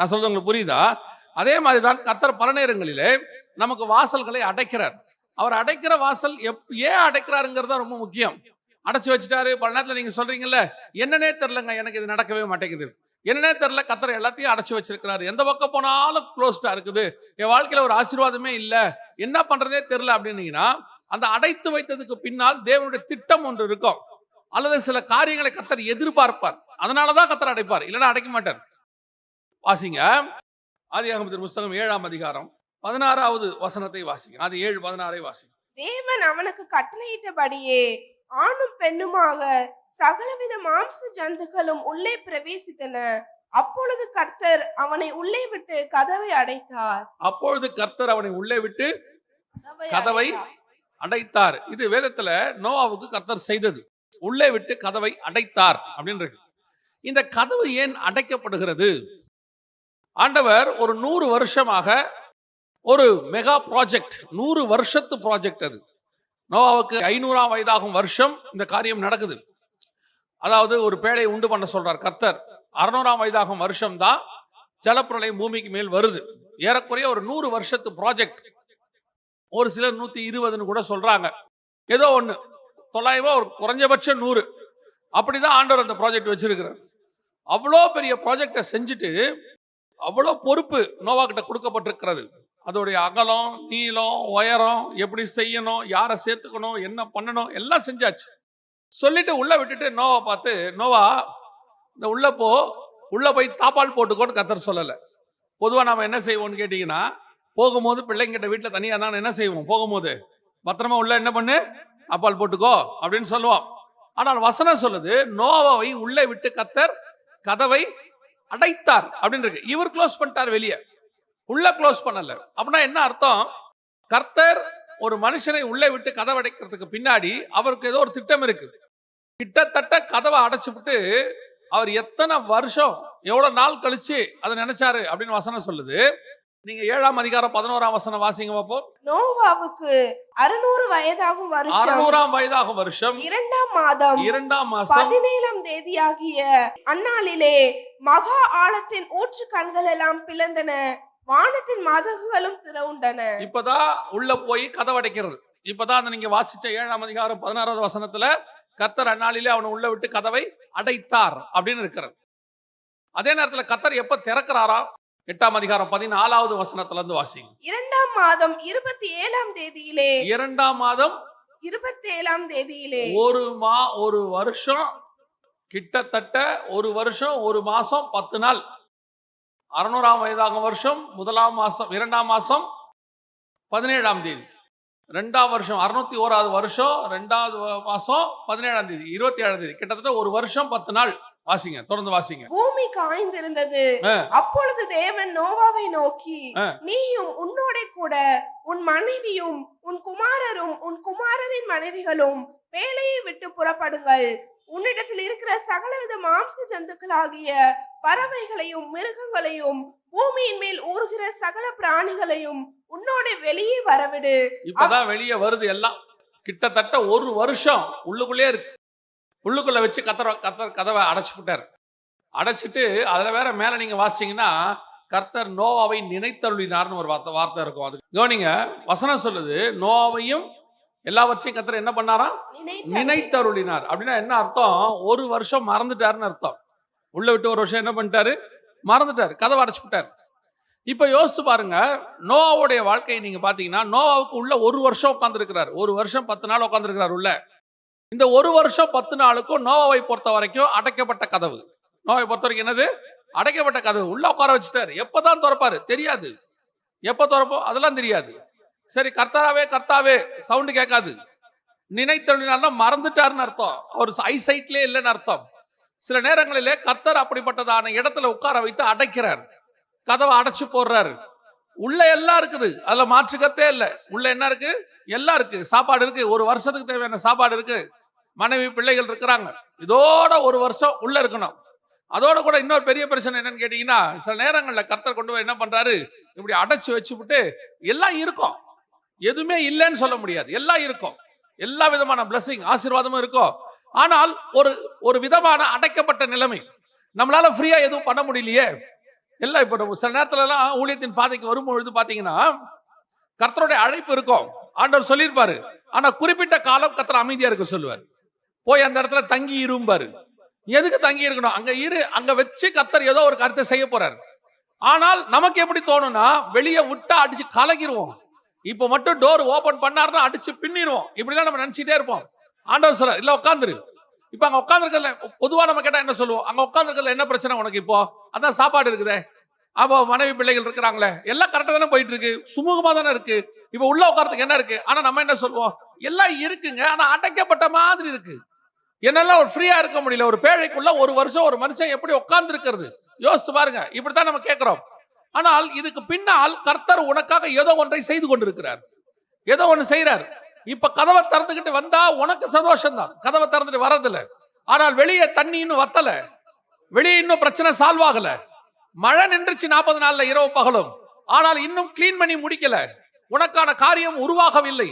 நான் சொல்றது உங்களுக்கு புரியுதா? அதே மாதிரி தான் கத்தர் பல நேரங்களிலே நமக்கு வாசல்களை அடைக்கிறார். அவர் அடைக்கிற வாசல் எப் ஏன் அடைக்கிறாருங்கிறது தான் ரொம்ப முக்கியம். அடைச்சி வச்சுட்டாரு. பல நேரத்தில் நீங்கள் சொல்றீங்கல்ல என்னன்னே தெரிலங்க எனக்கு இது நடக்கவே மாட்டேங்குது. என்னன்னே தெரில கத்தர் எல்லாத்தையும் அடைச்சி வச்சிருக்கிறாரு. எந்த பக்கம் போனாலும் க்ளோஸ்டாக இருக்குது. என் வாழ்க்கையில் ஒரு ஆசீர்வாதமே இல்லை. என்ன பண்ணுறதே தெரில அப்படின்னீங்கன்னா அந்த அடைத்து வைத்ததுக்கு பின்னால் தேவனுடைய திட்டம் ஒன்று இருக்கும். அல்லது சில காரியங்களை கத்தர் எதிர்பார்ப்பார். அதனாலதான் கத்தர் அடைப்பார். இல்லைன்னா அடைக்க மாட்டார். வாசிங்க. ஆதியாகமத்தின் புஸ்தகம் ஏழாம் அதிகாரம் பதினாறாவது வசனத்தை வாசிங்க. அது ஏழு பதினாறை வாசிங்க. தேவன் அவனுக்கு கட்டளையிட்டபடியே ஆணும் பெண்ணுமாக சகலவித மாம்ச ஜந்துக்களும் உள்ளே பிரவேசித்தன. அப்பொழுது கர்த்தர் அவனை உள்ளே விட்டு கதவை அடைத்தார். அப்பொழுது கர்த்தர் அவனை உள்ளே விட்டு கதவை அடைத்தார். இது வேதத்துல நோவாவுக்கு கர்த்தர் செய்தது. உள்ளே விட்டு கதவை அடைத்தார் அப்படின்னு இருக்கு இந்த கதவு ஏன் அடைக்கப்படுகிறது? ஆண்டவர் ஒரு நூறு வருஷமாக ஒரு மெகா ப்ராஜெக்ட் நூறு வருஷத்து ப்ராஜெக்ட் அது. நோவாவுக்கு ஐநூறாம் வயதாகும் வருஷம் இந்த காரியம் நடக்குது. அதாவது ஒரு பேழையை உண்டு பண்ண சொல்றார் கர்த்தர். அறுநூறாம் வயதாகும் வருஷம் தான் ஜலப்பிரளயம் பூமிக்கு மேல் வருது. ஏறக்குறைய ஒரு நூறு வருஷத்து ப்ராஜெக்ட் ஒரு சிலர் நூற்றி இருபதுன்னு கூட சொல்கிறாங்க ஏதோ ஒன்று தொள்ளாயிரம் ஒரு குறைஞ்சபட்சம் நூறு. அப்படி தான் ஆண்டவர் அந்த ப்ராஜெக்ட் வச்சிருக்கிறார். அவ்வளோ பெரிய ப்ராஜெக்டை செஞ்சுட்டு அவ்வளோ பொறுப்பு நோவா கிட்ட கொடுக்கப்பட்டிருக்கிறது. அதோடைய அகலம் நீளம் உயரம் எப்படி செய்யணும் யாரை சேர்த்துக்கணும் என்ன பண்ணணும் எல்லாம் செஞ்சாச்சு. சொல்லிட்டு உள்ள விட்டுட்டு நோவா பார்த்து நோவா இந்த உள்ள போ உள்ள போய் தாப்பால் போட்டுக்கோன்னு கத்தர் சொல்லலை. பொதுவாக நாம் என்ன செய்வோம்னு கேட்டிங்கன்னா போகும்போது பிள்ளைங்கிட்ட வீட்டில் தனியாக தான் என்ன செய்வோம்? போகும்போது. பத்திரமா உள்ள என்ன பண்ணு? அப்பால் போட்டுக்கோ அப்படின்னு சொல்லுவோம். ஆனால் வசனம் சொல்லுது நோவாவை உள்ளே விட்டு கத்தர் கதவை அடைத்தார் அப்படின்னு இருக்கு. இவர் க்ளோஸ் பண்ணிட்டார் வெளியே. உள்ள க்ளோஸ் பண்ணல. அப்படின்னா என்ன அர்த்தம்? கர்த்தர் ஒரு மனுஷனை உள்ளே விட்டு கதவை அடைக்கிறதுக்கு பின்னாடி அவருக்கு ஏதோ ஒரு திட்டம் இருக்கு. கிட்டத்தட்ட கதவை அடைச்சுவிட்டு அவர் எத்தனை வருஷம் எவ்வளவு நாள் கழிச்சு அதை நினைச்சாரு அப்படின்னு வசனம் சொல்லுது. நீங்க ஏழாம் அதிகாரம் பதினோராம் வசனம் வாசிங்க பார்ப்போம். நோவாவுக்கு அறுநூறு வயதாகும் வருஷம். அறுநூறாம் வயதாகும் வருஷம். இரண்டாம் மாதம் இரண்டாம் மாசம் பதினேழாம் தேதியாகிய அந்நாளிலே மகா ஆழத்தின் ஊற்று கண்கள் எல்லாம் பிளந்தன. வானத்தின் மதகுகளும் திறவுண்டன. இப்பதான் உள்ள போய் கதவை அடைக்கிறது. இப்பதான் அந்த நீங்க வாசிச்ச ஏழாம் அதிகாரம் பதினாறாவது வசனத்துல கத்தர் அந்நாளிலே அவனை உள்ள விட்டு கதவை அடைத்தார் அப்படின்னு இருக்கிறது. அதே நேரத்துல கத்தர் எப்ப திறக்கிறாரா? எட்டாம் அதிகாரம் பதினாலாவது வசனத்துல இருந்து வாசிங்க இரண்டாம் மாதம் இருபத்தி ஏழாம் தேதியிலே. இரண்டாம் மாதம் இருபத்தி ஏழாம் தேதியிலே. ஒரு மா ஒரு வருஷம் கிட்டத்தட்ட ஒரு வருஷம் ஒரு மாசம் பத்து நாள். அறுநூறாம் வயதாகும் வருஷம் முதலாம் மாசம் இரண்டாம் மாசம் பதினேழாம் தேதி. ரெண்டாம் வருஷம் அறுநூத்தி ஓராவது வருஷம் ரெண்டாவது மாசம் பதினேழாம் தேதி இருபத்தி ஏழாம் தேதி. கிட்டத்தட்ட ஒரு வருஷம் பத்து நாள். வாசிங்க தொடர்ந்து வாசிங்க. பூமி காய்ந்திருந்தது. அப்பொழுது தேவன் நோவாவை நோக்கி. நீயும் உன்னோட கூட உன் மனைவியும் உன் குமாரரும் உன் குமாரரின் மனைவிகளும் வேலையை விட்டு புறப்படுங்கள். உன்னிடத்தில் இருக்கிற சகலவித மாம்ச ஜந்துக்களாகிய பறவைகளையும் மிருகங்களையும் பூமியின் மேல் ஊறுகிற சகல பிராணிகளையும் உன்னோட வெளியே வரவிடு. இப்பதான் வெளியே வருது எல்லாம். கிட்டத்தட்ட ஒரு வருஷம் உள்ளுக்குள்ளே இருக்கு. உள்ளுக்குள்ள வச்சு கத்தர கத்தர் கதவை அடைச்சு விட்டார். அடைச்சிட்டு அதுல வேற மேல நீங்க வாசிச்சீங்கன்னா கர்த்தர் நோவாவை நினைத்தருளினார்னு ஒரு வார்த்தை வார்த்தை இருக்கும். அது கவனிங்க வசனம் சொல்லுது நோவாவையும் எல்லாவற்றையும் கர்த்தர் என்ன பண்ணாராம் நினைத்த நினைத்தருளினார். அப்படின்னா என்ன அர்த்தம்? ஒரு வருஷம் மறந்துட்டாருன்னு அர்த்தம். உள்ள விட்டு ஒரு வருஷம் என்ன பண்ணிட்டாரு? மறந்துட்டாரு. கதவை அடைச்சு விட்டார். இப்ப யோசிச்சு பாருங்க நோவாவுடைய வாழ்க்கையை நீங்க பாத்தீங்கன்னா நோவாவுக்கு உள்ள ஒரு வருஷம் உட்காந்துருக்கிறார் ஒரு வருஷம் பத்து நாள் உட்காந்துருக்கிறார் உள்ள. இந்த ஒரு வருஷம் பத்து நாளுக்கும் நோவாவை பொறுத்த வரைக்கும் அடைக்கப்பட்ட கதவு. நோவை பொறுத்த வரைக்கும் என்னது? அடைக்கப்பட்ட கதவு. உள்ள உட்கார வச்சுட்டாரு. எப்பதான் திறப்பாரு? தெரியாது. எப்ப திறப்போம்? அதெல்லாம் தெரியாது. சரி கர்த்தாவே கர்த்தாவே சவுண்டு கேட்காது. நினைத்தொழினார்னா மறந்துட்டாருன்னு அர்த்தம். அவர் ஐசைட்லேயே இல்லைன்னு அர்த்தம். சில நேரங்களிலே கர்த்தர் அப்படிப்பட்டதான இடத்துல உட்கார வைத்து அடைக்கிறார். கதவை அடைச்சு போடுறாரு. உள்ள எல்லாம் இருக்குது. அதுல மாற்றுக்கத்தே இல்லை. உள்ள என்ன இருக்கு? எல்லாம் இருக்கு. சாப்பாடு இருக்கு. ஒரு வருஷத்துக்கு தேவையான சாப்பாடு இருக்கு. மனைவி பிள்ளைகள் இருக்கிறாங்க. இதோட ஒரு வருஷம் உள்ள இருக்கணும். அதோட கூட இன்னொரு பெரிய பிரச்சனை என்னன்னு கேட்டீங்கன்னா சில நேரங்களில் கர்த்தர் கொண்டு போய் என்ன பண்றாரு? இப்படி அடைச்சு வச்சுவிட்டு எல்லாம் இருக்கும். எதுவுமே இல்லைன்னு சொல்ல முடியாது. எல்லாம் இருக்கும். எல்லா விதமான பிளஸ்ஸிங் ஆசீர்வாதமும் இருக்கும். ஆனால் ஒரு ஒரு விதமான அடைக்கப்பட்ட நிலைமை. நம்மளால ஃப்ரீயா எதுவும் பண்ண முடியலையே. எல்லாம் இப்போ சில நேரத்துலலாம் ஊழியத்தின் பாதைக்கு வரும்பொழுது பார்த்தீங்கன்னா கர்த்தருடைய அழைப்பு இருக்கும். ஆண்டவர் சொல்லியிருப்பாரு. ஆனா குறிப்பிட்ட காலம் கர்த்தர் அமைதியா இருக்க சொல்லுவார். போய் அந்த இடத்துல தங்கி இரும்பாரு எதுக்கு தங்கி இருக்கணும்? அங்க இரு அங்க வச்சு கத்தர் ஏதோ ஒரு கருத்தை செய்ய போறாரு. ஆனால் நமக்கு எப்படி தோணும்னா வெளியே விட்டா அடிச்சு கலகிருவோம் இப்ப மட்டும் டோர் ஓபன் பண்ணாருன்னா அடிச்சு பின்னிடுவோம் இப்படிலாம் நம்ம நினைச்சிட்டே இருப்போம். ஆண்டவர் சொல்ற இல்ல உட்காந்துரு. இப்ப அங்க உட்காந்துருக்கல பொதுவா நம்ம கேட்டா என்ன சொல்லுவோம்? அங்க உட்காந்துருக்கல என்ன பிரச்சனை உனக்கு இப்போ? அதான் சாப்பாடு இருக்குதே. அப்போ மனைவி பிள்ளைகள் இருக்கிறாங்களே. எல்லாம் கரெக்டா தானே போயிட்டு இருக்கு. சுமூகமா தானே இருக்கு. இப்ப உள்ள உட்காரத்துக்கு என்ன இருக்கு? ஆனா நம்ம என்ன சொல்லுவோம்? எல்லாம் இருக்குங்க. ஆனா அடைக்கப்பட்ட மாதிரி இருக்கு. என்னெல்லாம் ஒரு ஃப்ரீயாக இருக்க முடியல ஒரு பேழைக்குள்ள ஒரு வருஷம் ஒரு மனுஷன் எப்படி உட்கார்ந்துருக்கிறது? யோசிச்சு பாருங்க இப்படித்தான் நம்ம கேட்குறோம். ஆனால் இதுக்கு பின்னால் கர்த்தர் உனக்காக ஏதோ ஒன்றை செய்து கொண்டிருக்கிறார். ஏதோ ஒன்று செய்கிறார் இப்போ கதவை திறந்துக்கிட்டு வந்தா உனக்கு சந்தோஷம் தான் கதவை திறந்துட்டு வரதில்ல ஆனால் வெளியே தண்ணி இன்னும் வத்தலை. வெளியே இன்னும் பிரச்சனை சால்வ் ஆகலை. மழை நின்றுச்சு நாற்பது நாளில் இரவு பகலும். ஆனால் இன்னும் கிளீன் பண்ணி முடிக்கல. உனக்கான காரியம் உருவாகவில்லை.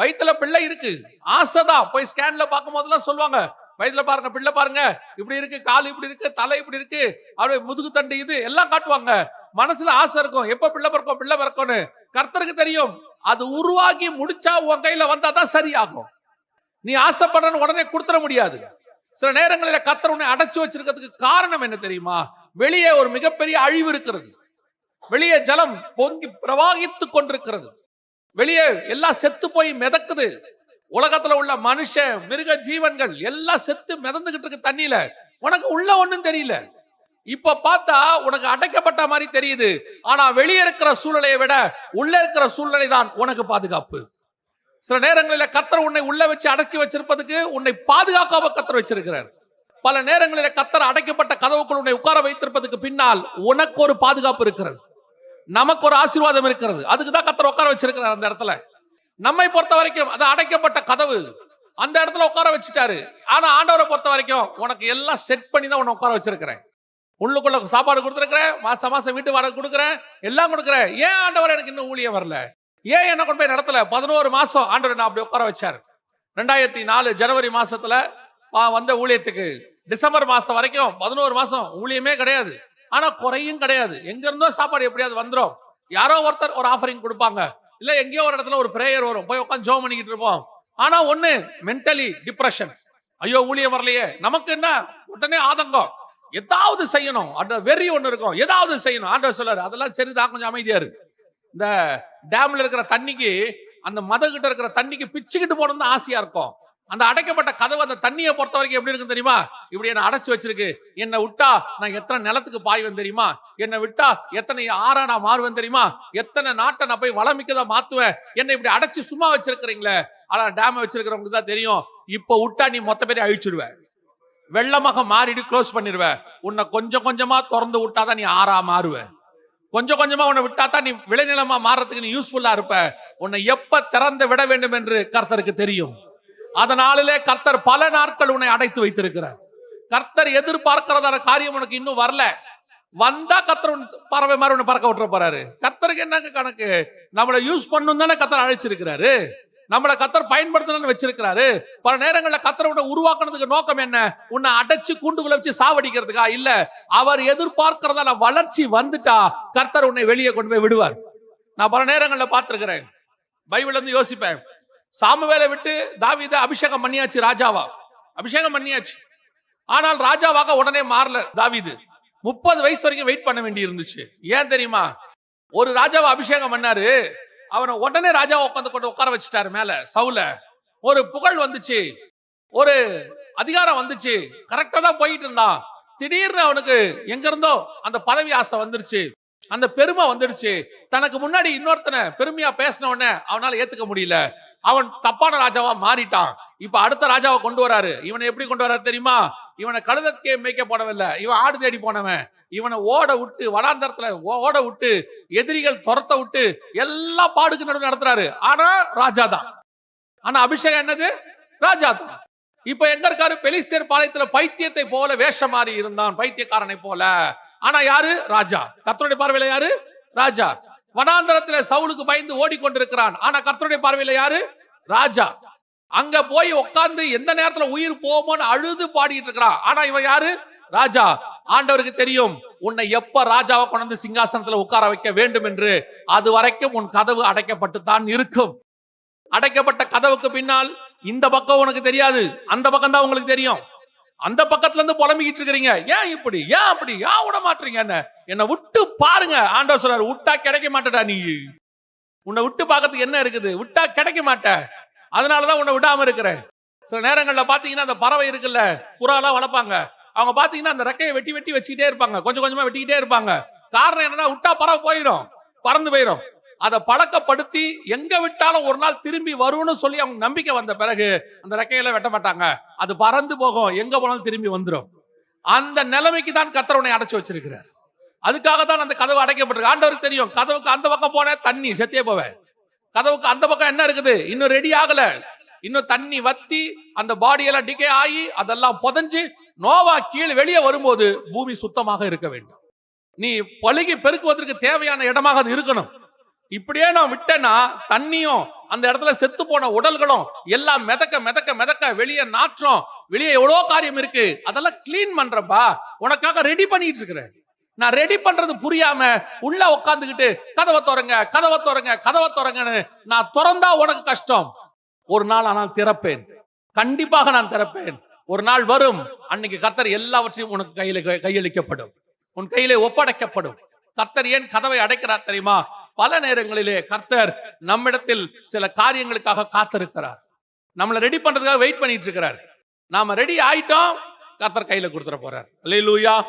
வயிற்றுல பிள்ளை இருக்கு. ஆசைதான் போய் ஸ்கேன்ல பார்க்கும் போதெல்லாம் சொல்லுவாங்க. வயதுல பாருங்க பிள்ளை பாருங்க. இப்படி இருக்கு கால் இப்படி இருக்கு தலை இப்படி இருக்கு. அப்படியே முதுகு தண்டு இது எல்லாம் காட்டுவாங்க. மனசுல ஆசை இருக்கும். எப்ப பிள்ளை பிறக்கும் பிள்ளை பிறக்கும்னு. கர்த்தருக்கு தெரியும். அது உருவாகி முடிச்சா உன் கையில வந்தா தான் சரியாகும். நீ ஆசைப்படுறன்னு உடனே கொடுத்துட முடியாது. சில நேரங்களில் கத்தர் உன்னை அடைச்சு வச்சிருக்கிறதுக்கு காரணம் என்ன தெரியுமா? வெளியே ஒரு மிகப்பெரிய அழிவு இருக்கிறது. வெளியே ஜலம் பொங்கி பிரவாகித்து கொண்டிருக்கிறது. வெளியே எல்லாம் செத்து போய் மிதக்குது. உலகத்துல உள்ள மனுஷ மிருக ஜீவன்கள் எல்லாம் செத்து மிதந்துகிட்டு இருக்கு தண்ணியில. உனக்கு உள்ள ஒண்ணும் தெரியல. இப்ப பார்த்தா உனக்கு அடைக்கப்பட்ட மாதிரி தெரியுது. ஆனா வெளியே இருக்கிற சூழ்நிலையை விட உள்ள இருக்கிற சூழ்நிலை தான் உனக்கு பாதுகாப்பு. சில நேரங்களில் கத்தர் உன்னை உள்ள வச்சு அடக்கி வச்சிருப்பதுக்கு உன்னை பாதுகாக்காம கத்தர் வச்சிருக்கிறார். பல நேரங்களில் கத்தர் அடைக்கப்பட்ட கதவுக்குள் உன்னை உட்கார வைத்திருப்பதுக்கு பின்னால் உனக்கு ஒரு பாதுகாப்பு இருக்கிறது. நமக்கு ஒரு ஆசீர்வாதம் இருக்கிறது. அதுக்கு தான் கத்தர் உட்கார வச்சிருக்கிறார் அந்த இடத்துல. நம்மை பொறுத்த வரைக்கும் அது அடைக்கப்பட்ட கதவு. அந்த இடத்துல உட்கார வச்சுட்டாரு. ஆனா ஆண்டவரை பொறுத்த வரைக்கும் உனக்கு எல்லாம் செட் பண்ணி தான் உன்னை உட்கார வச்சிருக்கிறேன். உள்ளுக்குள்ள சாப்பாடு கொடுத்துருக்குறேன். மாசம் மாசம் வீட்டு வாடகை கொடுக்குறேன். எல்லாம் கொடுக்குறேன். ஏன் ஆண்டவர் எனக்கு இன்னும் ஊழியம் வரல? ஏன் என்ன கொண்டு போய் நடத்தல? பதினோரு மாசம் ஆண்டவர் நான் அப்படி உட்கார வச்சார். ரெண்டாயிரத்தி நாலு ஜனவரி மாசத்துல வந்த ஊழியத்துக்கு டிசம்பர் மாசம் வரைக்கும் பதினோரு மாசம் ஊழியமே கிடையாது. ஆனா குறையும் கிடையாது. எங்க இருந்தோ சாப்பாடு எப்படியாவது வந்துடும் யாரோ ஒருத்தர் ஒரு ஆஃபரிங் கொடுப்பாங்க. இல்ல எங்கேயோ ஒரு இடத்துல ஒரு பிரேயர் வரும். போய் உட்காந்து ஜோம் பண்ணிக்கிட்டு இருப்போம். ஆனா ஒண்ணு மென்டலி டிப்ரெஷன் ஐயோ ஊழியம் வரலையே. நமக்கு என்ன? உடனே ஆதங்கம். ஏதாவது செய்யணும். அந்த வெறி ஒண்ணு இருக்கும். ஏதாவது செய்யணும். ஆண்டவர் சொல்லாரு அதெல்லாம் சரிதான். கொஞ்சம் அமைதியா இரு. இந்த டேம்ல இருக்கிற தண்ணிக்கு அந்த மத கிட்ட இருக்கிற தண்ணிக்கு பிச்சுக்கிட்டு போகணும்னு ஆசையா இருக்கும். அந்த அடைக்கப்பட்ட கதவு அந்த தண்ணியை பொறுத்த வரைக்கும் எப்படி இருக்கும் தெரியுமா? இப்படி என்ன அடைச்சி வச்சிருக்கு. என்னை விட்டா நான் எத்தனை நிலத்துக்கு பாய்வேன் தெரியுமா? என்னை விட்டா எத்தனை ஆறா நான் மாறுவேன் தெரியுமா? எத்தனை நாட்டை நான் போய் வளமிக்கதா மாத்துவேன்? என்னை இப்படி அடைச்சி சும்மா வச்சிருக்கிறீங்களே? ஆனா டேம் வச்சிருக்கிறவங்களுக்கு தான் தெரியும். இப்போ விட்டா நீ மொத்த பேரையும் அழிச்சிடுவ. வெள்ளமாக மாறிடு க்ளோஸ் பண்ணிடுவ உன்னை கொஞ்சம் கொஞ்சமா திறந்து விட்டாதான் நீ ஆறா மாறுவ. கொஞ்சம் கொஞ்சமா உன்னை விட்டாதான் நீ விளைநிலமா மாறதுக்கு நீ யூஸ்ஃபுல்லா இருப்ப. உன்னை எப்ப திறந்து விட வேண்டும் என்று கர்த்தருக்கு தெரியும். அதனாலே கர்த்தர் பல நாட்கள் உன்னை அடைத்து வைத்திருக்கிறார். கர்த்தர் எதிர்பார்க்கிறதான காரியம் உனக்கு இன்னும் வரல. வந்தா கர்த்தர் உன் பறவை மாதிரி உன்னை பறக்க விட்டுற போறாரு. கர்த்தருக்கு என்னங்க கணக்கு? நம்மளை யூஸ் பண்ணும் தானே கர்த்தர் அழைச்சிருக்கிறாரு. நம்மளை கத்தர் பயன்படுத்தணும்னு வச்சிருக்கிறாரு. பல நேரங்களில் கத்தர் உன்னை உருவாக்குனதுக்கு நோக்கம் என்ன? உன்னை அடைச்சு கூண்டுக்குள்ள வச்சு சாவடிக்கிறதுக்கா? இல்ல அவர் எதிர்பார்க்கிறதால வளர்ச்சி வந்துட்டா கர்த்தர் உன்னை வெளியே கொண்டு போய் விடுவார். நான் பல நேரங்களில் பார்த்துருக்கிறேன். பைபிள் வந்து யோசிப்பேன். சாமுவேலை விட்டு தாவித அபிஷேகம் பண்ணியாச்சு ராஜாவா? அபிஷேகம் பண்ணியாச்சு. ஆனால் ராஜாவாக உடனே மாறல தாவிது. முப்பது வயசு வரைக்கும் வெயிட் பண்ண வேண்டி இருந்துச்சு. ஏன் தெரியுமா? ஒரு ராஜாவை அபிஷேகம் பண்ணாரு. அவனை உடனே ராஜாவை உட்காந்து கொண்டு உட்கார வச்சுட்டாரு மேல சவுல. ஒரு புகழ் வந்துச்சு. ஒரு அதிகாரம் வந்துச்சு. கரெக்டா தான் போயிட்டு இருந்தான். திடீர்னு அவனுக்கு எங்க இருந்தோ அந்த பதவி ஆசை வந்துருச்சு. அந்த பெருமை வந்துடுச்சு. தனக்கு முன்னாடி இன்னொருத்தனை பெருமையா பேசின உடனே அவனால ஏத்துக்க முடியல. அவன் தப்பான ராஜாவா மாறிட்டான். இப்ப அடுத்த ராஜாவை கொண்டு வராரு. இவனை எப்படி கொண்டு வராரு தெரியுமா? இவனை கழுதற்கே மேய்க்க போனவில்லை இவன் ஆடு தேடி போனவன். இவனை ஓட விட்டு வடாந்தரத்துல ஓட விட்டு எதிரிகள் துரத்த விட்டு எல்லா பாடுக்கு நடுவு நடத்துறாரு. ஆனா ராஜா தான். ஆனா அபிஷேகம் என்னது? ராஜா தான். இப்ப எங்க இருக்காரு? பெலிஸ்தேர் பாளையத்துல பைத்தியத்தை போல வேஷம் மாறி இருந்தான் பைத்தியக்காரனை போல. ஆனா யாரு? ராஜா. கர்த்தருடைய பார்வையில யாரு? ராஜா. வனாந்தரத்துல சவுலுக்கு பயந்து ஓடிக்கொண்டிருக்கிறான். ஆனா கர்த்தருடைய பார்வையில யாரு? ராஜா. அங்க போய் உட்கார்ந்து எந்த நேரத்துல உயிர் போமோன்னு அழுது பாடிட்டு இருக்கிறான். ஆனா இவன் யாரு? ராஜா. ஆண்டவருக்கு தெரியும். உன்னை எப்ப ராஜாவை கொண்டு சிங்காசனத்துல உட்கார வைக்க வேண்டும் என்று. அது வரைக்கும் உன் கதவு அடைக்கப்பட்டு தான் இருக்கும். அடைக்கப்பட்ட கதவுக்கு பின்னால் இந்த பக்கம் உனக்கு தெரியாது. அந்த பக்கம் தான் உங்களுக்கு தெரியும். அந்த பக்கத்துல இருந்து புலம்பிக்கிட்டு இருக்கிறீங்க. ஏன் இப்படி? ஏன் அப்படி? ஏன் விட மாட்டீங்க என்ன? என்னை விட்டு பாருங்க. ஆண்டவர் சொல்றாரு விட்டா கிடைக்க மாட்டடா நீ. உன்னை விட்டு பார்க்கறதுக்கு என்ன இருக்குது? விட்டா கிடைக்க மாட்ட. அதனாலதான் உன்னை விடாம இருக்கிறேன். சில நேரங்களில் பாத்தீங்கன்னா அந்த பறவை இருக்குல்ல புறாலாம் வளர்ப்பாங்க. அவங்க பாத்தீங்கன்னா அந்த ரெக்கையை வெட்டி வெட்டி வச்சுக்கிட்டே இருப்பாங்க. கொஞ்சம் கொஞ்சமா வெட்டிக்கிட்டே இருப்பாங்க. காரணம் என்னன்னா விட்டா பறவை போயிடும் பறந்து போயிடும் அதை பழக்கப்படுத்தி எங்க விட்டாலும் ஒரு நாள் திரும்பி வரும்னு சொல்லி அவங்க நம்பிக்கை வந்த பிறகு அந்த ரெக்கையில வெட்ட மாட்டாங்க. அது பறந்து போகும். எங்க போனாலும் திரும்பி வந்துடும் அந்த நிலைமைக்கு தான் கத்தரவனை அடைச்சி வச்சிருக்கிறார். அதுக்காக தான் அந்த கதவு அடைக்கப்பட்டிருக்கு. ஆண்டவருக்கு தெரியும். கதவுக்கு அந்த பக்கம் போனேன் தண்ணி செத்தே போவேன். கதவுக்கு அந்த பக்கம் என்ன இருக்குது? இன்னும் ரெடி ஆகல. இன்னும் தண்ணி வத்தி அந்த பாடியெல்லாம் டிகே ஆகி அதெல்லாம் புதஞ்சு நோவா கீழே வெளியே வரும்போது பூமி சுத்தமாக இருக்க வேண்டும். நீ பழுகி பெருக்குவதற்கு தேவையான இடமாக அது இருக்கணும். இப்படியே நான் விட்டேன்னா தண்ணியும் அந்த இடத்துல செத்து போன உடல்களும் எல்லாம் மிதக்க மிதக்க மிதக்க வெளியே நாற்றம் வெளியே எவ்வளோ காரியம் இருக்கு? அதெல்லாம் கிளீன் பண்றப்பா. உனக்காக ரெடி பண்ணிட்டு இருக்கிறேன். நான் ரெடி பண்றது புரியாம உள்ள உட்காந்துக்கிட்டு கதவை திறங்க கதவை திறங்க கதவை திறங்கன்னு நான் திறந்தா உனக்கு கஷ்டம். ஒரு நாள் ஆனால் திறப்பேன். கண்டிப்பாக நான் திறப்பேன். ஒரு நாள் வரும் அன்னைக்கு கர்த்தர் எல்லாவற்றையும் உனக்கு கையில கையளிக்கப்படும். உன் கையிலே ஒப்படைக்கப்படும். கர்த்தர் ஏன் கதவை அடைக்கிறார் தெரியுமா? பல நேரங்களிலே கர்த்தர் நம்மிடத்தில் சில காரியங்களுக்காக காத்திருக்கிறார். நம்மளை ரெடி பண்றதுக்காக வெயிட் பண்ணிட்டு இருக்கிறார். நாம ரெடி ஆயிட்டோம் கர்த்தர் கையில கொடுத்துட போறார். லூயா